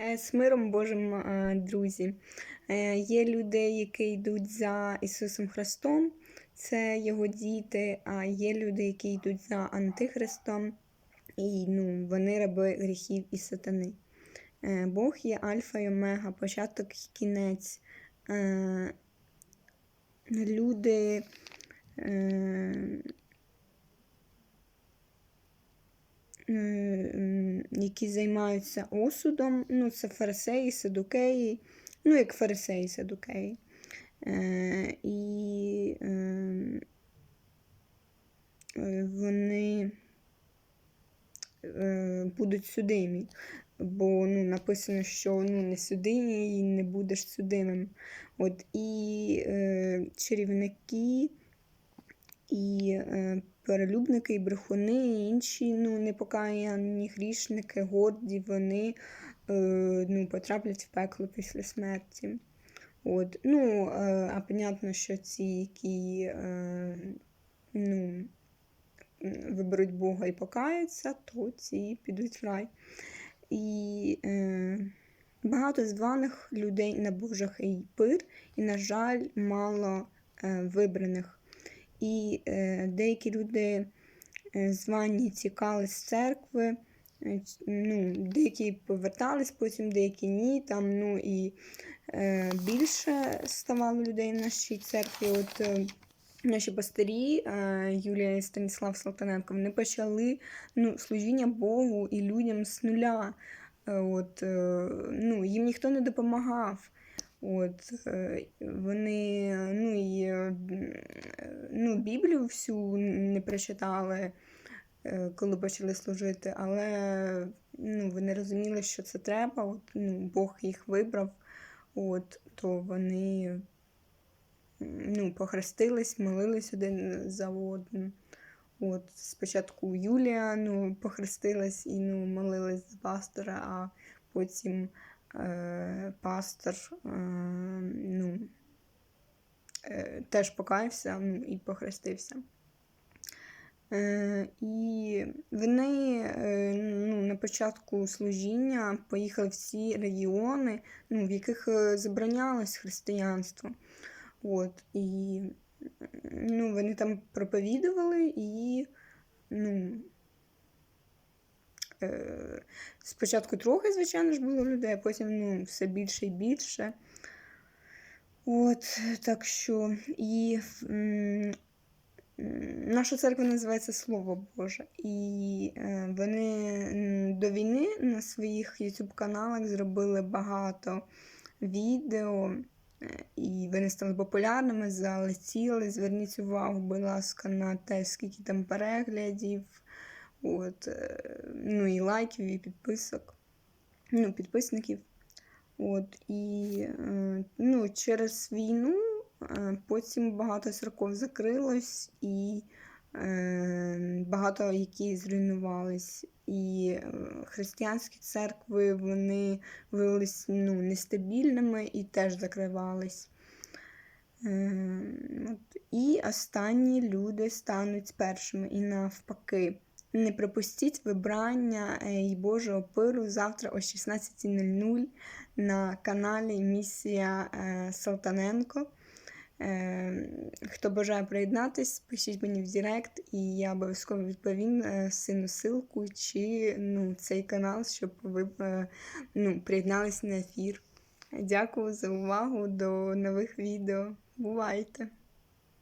Е, З миром Божим, е, друзі. Е, Є люди, які йдуть за Ісусом Христом, це Його діти, а є люди, які йдуть за Антихристом, і ну, вони раби гріхів і сатани. Бог є Альфа і Омега, початок і кінець. Люди. е, м, які займаються осудом. Ну, це фарисеї, садукеї, ну, як фарисеї, садукеї. Е, і е, вони е, будуть судимі. Бо ну, написано, що ну, не суди і не будеш судимим. От, і е, чарівники, і е, перелюбники, і брехуни, і інші ну, непокаяні грішники, горді, вони е, ну, потраплять в пекло після смерті. От. Ну, е, а понятно, що ці, які ну, виберуть Бога і покаються, то ці підуть в рай. І е, багато званих людей на Божий пир, і, на жаль, мало е, вибраних. І е, деякі люди е, звані тікали з церкви, е, ну, деякі повертались потім, деякі ні. Там, ну, і більше ставало людей в нашій церкві. От, Наші пастирі Юлія і Станіслав Салтаненко, вони почали ну, служіння Богу і людям з нуля. От, ну, їм ніхто не допомагав. От, е, вони ну, і, е, ну, Біблію всю не прочитали, е, коли почали служити, але ну, вони розуміли, що це треба. От, ну, Бог їх вибрав, от, то вони ну, похрестились, молились один за одним. От, спочатку Юлія ну, похрестилась і ну, молилась за пастора, а потім пастор е, ну, е, теж покаявся ну, і похрестився. Е, і вони е, ну, на початку служіння поїхали в ці регіони, ну, в яких е, заборонялось християнство. От, і ну, вони там проповідували і ну, е, спочатку трохи, звичайно ж, було людей, а потім ну, все більше і більше. От, так що і м, наша церква називається Слово Боже. І е, вони до війни на своїх YouTube каналах зробили багато відео. Е, І вони стали популярними, залетіли. Зверніть увагу, будь ласка, на те, скільки там переглядів, от, е, ну і лайків, і підписок, ну, підписників. От, і е, ну, через війну е, потім багато церков закрилось, і багато які зруйнувались. І християнські церкви вони виявилися ну, нестабільними і теж закривались. От. І останні люди стануть першими і навпаки. Не пропустіть вибрання е, й Божого пиру завтра о 16.00 на каналі Місія е, Салтаненко. Е, Хто бажає приєднатись, пишіть мені в Директ, і я обов'язково відповім е, сину ссылку чи ну, цей канал, щоб ви е, ну, приєднались на ефір. Дякую за увагу. До нових відео. Бувайте!